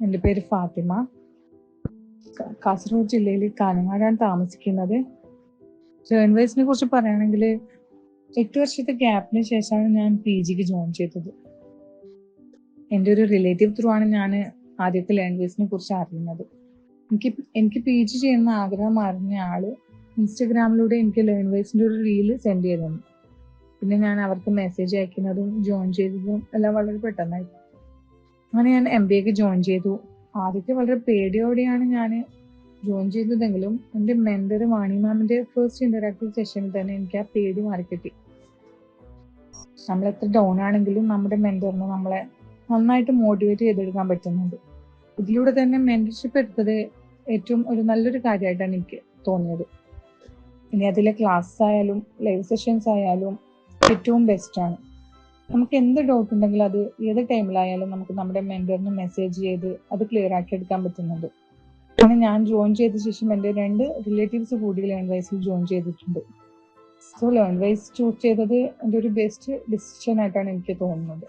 എന്റെ പേര് ഫാത്തിമ. കാസർഗോഡ് ജില്ലയിൽ കാനങ്ങാടാണ് താമസിക്കുന്നത്. ലേൺവേഴ്സിനെ കുറിച്ച് പറയുകയാണെങ്കിൽ എട്ട് വർഷത്തെ ഗ്യാപ്പിന് ശേഷമാണ് ഞാൻ പി ജിക്ക് ജോയിൻ ചെയ്തത്. എന്റെ ഒരു റിലേറ്റീവ് ത്രൂ ആണ് ഞാൻ ആദ്യത്തെ ലാംഗ്വേജിനെ കുറിച്ച് അറിയുന്നത്. എനിക്ക് എനിക്ക് പി ജി ചെയ്യുന്ന ആഗ്രഹം അറിഞ്ഞ ആൾ ഇൻസ്റ്റഗ്രാമിലൂടെ എനിക്ക് ലേൺവേഴ്സിന്റെ ഒരു റീൽ സെൻഡ് ചെയ്തു പിന്നെ ഞാൻ അവർക്ക് മെസ്സേജ് അയക്കുന്നതും ജോയിൻ ചെയ്തതും എല്ലാം വളരെ പെട്ടെന്നായിരുന്നു അങ്ങനെ ഞാൻ എം ബി എക്ക് ജോയിൻ ചെയ്തു. ആദ്യത്തെ വളരെ പേടിയോടെയാണ് ഞാൻ ജോയിൻ ചെയ്തതെങ്കിലും എന്റെ മെന്റർ വാണി മാമിന്റെ ഫസ്റ്റ് ഇന്ററാക്റ്റീവ് സെഷനിൽ തന്നെ എനിക്ക് ആ പേടി മാറിക്കിട്ടി. നമ്മൾ എത്ര ഡൗൺ ആണെങ്കിലും നമ്മുടെ മെന്ററിന് നമ്മളെ നന്നായിട്ട് മോട്ടിവേറ്റ് ചെയ്തെടുക്കാൻ പറ്റുന്നുണ്ട്. ഇതിലൂടെ തന്നെ മെന്റർഷിപ്പ് എടുത്തത് ഏറ്റവും ഒരു നല്ലൊരു കാര്യമായിട്ടാണ് എനിക്ക് തോന്നിയത്. ഇനി അതിലെ ക്ലാസ് ആയാലും ലൈവ് സെഷൻസ് ആയാലും ഏറ്റവും ബെസ്റ്റ് ആണ്. നമുക്ക് എന്ത് ഡൗട്ട് ഉണ്ടെങ്കിലും അത് ഏത് ടൈമിലായാലും നമുക്ക് നമ്മുടെ മെന്ററിന് മെസ്സേജ് ചെയ്ത് അത് ക്ലിയർ ആക്കി എടുക്കാൻ പറ്റുന്നത് പിന്നെ ഞാൻ ജോയിൻ ചെയ്ത ശേഷം എന്റെ രണ്ട് റിലേറ്റീവ്സ് കൂടി ലേൺ വൈസിൽ ജോയിൻ ചെയ്തിട്ടുണ്ട്. സോ ലേൺ വൈസ് ചൂസ് ചെയ്തത് എന്റെ ഒരു ബെസ്റ്റ് ഡിസിഷൻ ആയിട്ടാണ് എനിക്ക് തോന്നുന്നത്.